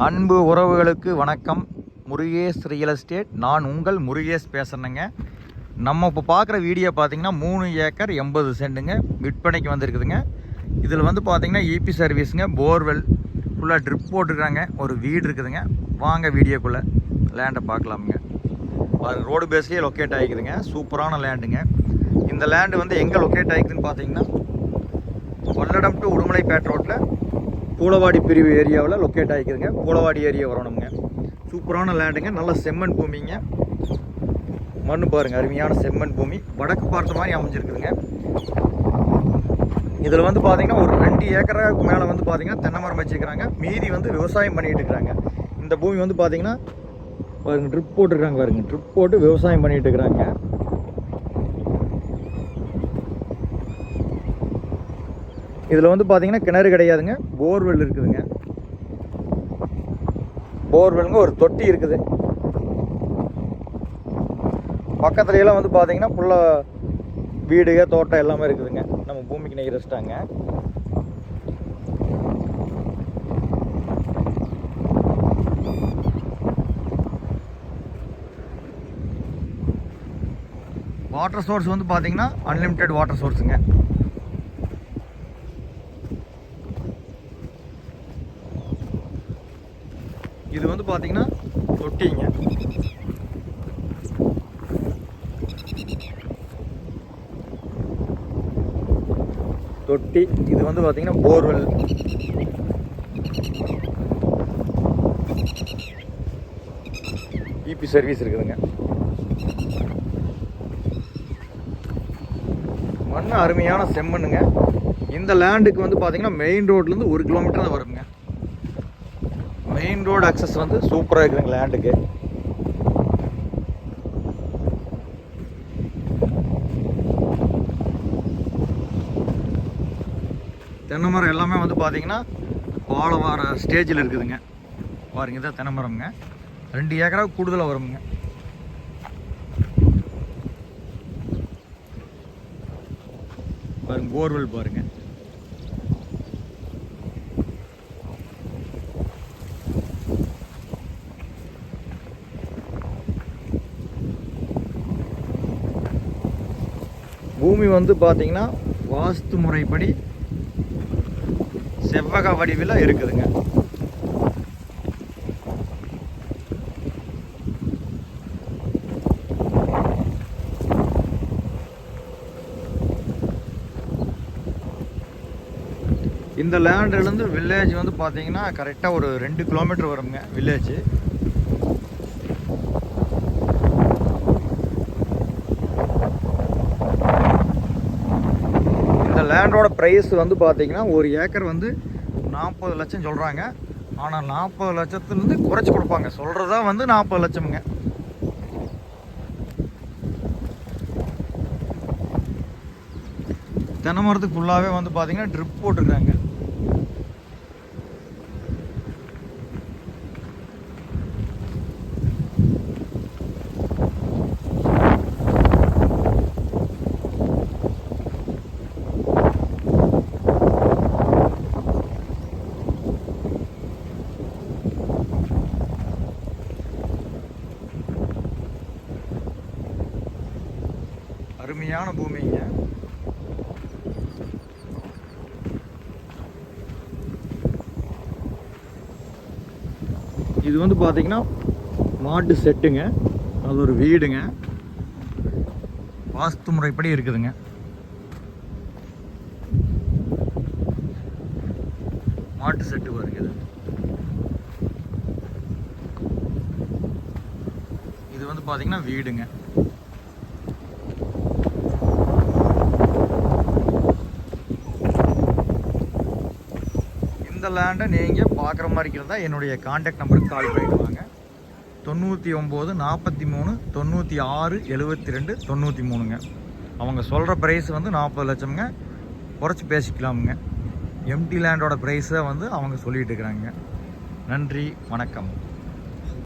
அன்பு உறவுகளுக்கு வணக்கம். முருகேஷ் ரியல் எஸ்டேட் நான் உங்கள் முருகேஷ் பேசுகிறேங்க நம்ம இப்போ பார்க்குற வீடியோ பார்த்தீங்கன்னா மூணு ஏக்கர் எண்பது சென்ட்டுங்க. விற்பனைக்கு வந்திருக்குதுங்க. இதில் வந்து பார்த்தீங்கன்னா இபி சர்வீஸுங்க போர்வெல் ஃபுல்லாக ட்ரிப் போட்டிருக்காங்க. ஒரு வீடு இருக்குதுங்க. வாங்க வீடியோக்குள்ளே லேண்டை பார்க்கலாமுங்க அது ரோடு பேஸ்லேயே லொக்கேட் ஆகிக்குதுங்க. சூப்பரான லேண்டுங்க இந்த லேண்டு வந்து எங்கே லொக்கேட் ஆகிக்குதுன்னு பார்த்தீங்கன்னா கொள்ளடம் டு உடுமலைப்பேட் ரோட்டில் கூலவாடி பிரிவு ஏரியாவில் லொக்கேட் ஆகிக்கிறதுங்க கூலவாடி ஏரியா வரணுங்க. சூப்பரான லேண்டுங்க நல்ல செம்மண் பூமிங்க. மண் பாருங்க அருமையான செம்மண் பூமி. வடக்கு பார்த்த மாதிரி அமைஞ்சிருக்குதுங்க. இதில் வந்து பார்த்தீங்கன்னா ஒரு ரெண்டு ஏக்கருக்கு மேலே வந்து பார்த்தீங்கன்னா தென்னை மரம் வச்சுருக்கிறாங்க. மீதி வந்து விவசாயம் பண்ணிகிட்டு இருக்கிறாங்க. இந்த பூமி வந்து பார்த்தீங்கன்னா பாருங்க ட்ரிப் போட்டிருக்காங்க பாருங்க. ட்ரிப் போட்டு விவசாயம் பண்ணிகிட்டு இருக்கிறாங்க. இதில் வந்து பார்த்தீங்கன்னா கிணறு கிடையாதுங்க. போர்வெல் இருக்குதுங்க. போர்வெல்லுங்க ஒரு தொட்டி இருக்குது. பக்கத்துலையெல்லாம் வந்து பார்த்தீங்கன்னா ஃபுல்லாக வீடுக தோட்டம் எல்லாமே இருக்குதுங்க. நம்ம பூமிக்கு நெய்கிறச்சிட்டாங்க வாட்டர் சோர்ஸ் வந்து பார்த்தீங்கன்னா அன்லிமிட்டெட் வாட்டர் சோர்ஸுங்க இது வந்து பார்த்தீங்கன்னா தொட்டிங்க. தொட்டி இது வந்து பார்த்தீங்கன்னா போர்வெல். இபி சர்வீஸ் இருக்குதுங்க. மண் அருமையான செம்மண்ணுங்க. இந்த லேண்டுக்கு வந்து பார்த்தீங்கன்னா மெயின் ரோட்லேருந்து ஒரு கிலோமீட்டர் தான் வருங்க. மெயின் ரோடு அக்சஸ் வந்து சூப்பராக இருக்குதுங்க லேண்டுக்கு தென்னை மரம் எல்லாமே வந்து பார்த்தீங்கன்னா பாலை வர ஸ்டேஜில் இருக்குதுங்க. பாருங்க இதான் தென்னை மரம்ங்க ரெண்டு ஏக்கராவுக்கு கூடுதலாக வருங்க பாருங்க போர்வெல் பாருங்க. பூமி வந்து பார்த்தீங்கன்னா வாஸ்து முறைப்படி செவ்வக வடிவில் இருக்குதுங்க. இந்த லேண்ட்லேருந்து வில்லேஜ் வந்து பார்த்தீங்கன்னா கரெக்டாக ஒரு ரெண்டு கிலோமீட்டர் வருங்க வில்லேஜ் இந்த லேண்டோட ப்ரைஸ் வந்து பார்த்தீங்கன்னா ஒரு ஏக்கர் வந்து நாற்பது லட்சம் சொல்கிறாங்க ஆனால் நாற்பது லட்சத்துலேருந்து குறைச்சி கொடுப்பாங்க. சொல்கிறதா வந்து நாற்பது லட்சமுங்க. தென்னை மரத்துக்கு ஃபுல்லாகவே வந்து பார்த்தீங்கன்னா ட்ரிப் போட்டிருக்காங்க. அருமையான பூமிங்க. இது வந்து பார்த்தீங்கன்னா மாட்டு செட்டுங்க. அது ஒரு வீடுங்க. வாஸ்து முறைப்படி இருக்குதுங்க. மாட்டு செட்டு வருகிறது இது. இது வந்து பார்த்தீங்கன்னா வீடுங்க. லேண்டை நீங்கள் பார்க்குற மாதிரி இருக்கிறதா என்னுடைய காண்டாக்ட் நம்பருக்கு கால் பண்ணிட்டு வாங்க. தொண்ணூற்றி ஒம்பது நாற்பத்தி மூணு தொண்ணூற்றி ஆறு எழுபத்தி ரெண்டு தொண்ணூற்றி மூணுங்க. அவங்க சொல்கிற ப்ரைஸ் வந்து நாற்பது லட்சம்ங்க. குறைச்சி பேசிக்கலாமுங்க. எம்டி லேண்டோட ப்ரைஸை வந்து அவங்க சொல்லிகிட்டு இருக்கிறாங்க. நன்றி வணக்கம்.